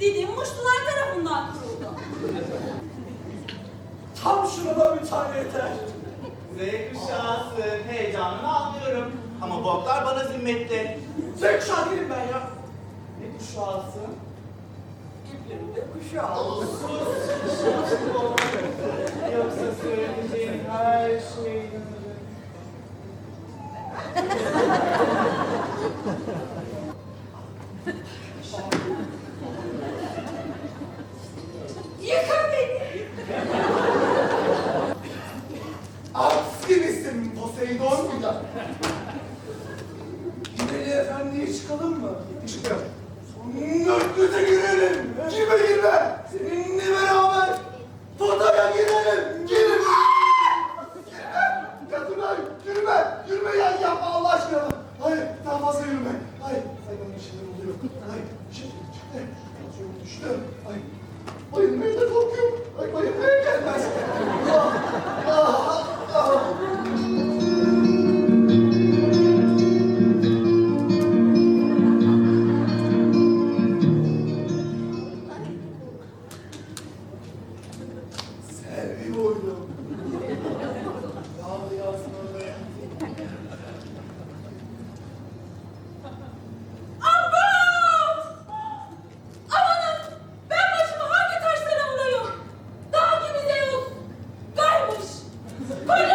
Didim Muşlular tarafından kuruldu. Tam şurada bir tane yeter. Z kuşağısın, heyecanını anlıyorum. Ama bu oklar bana zimmetli. Tek kuşağı değilim ben ya. Ne kuşağısın? İplerin de kuşağı. Sus, şaşkın. Yoksa söyleyeceğin her şey inanırım. Yıkın beni. Aksi misin Poseidon? Yine efendiye çıkalım mı? Çıkalım. Nörtlüse girelim. Girme girme. Seninle beraber Tota'ya girelim. Girelim. Girme. Yatırma. Yürüme. Yürüme ya. Yapma Allah aşkına. Hayır. Daha fazla yürüme. Hayır. Hayır bir şeyler oluyor. Hayır. Bir şey çıktı. Tansiyonum düştü. Hayır. Uykuya gelmez. Ah, ah, Put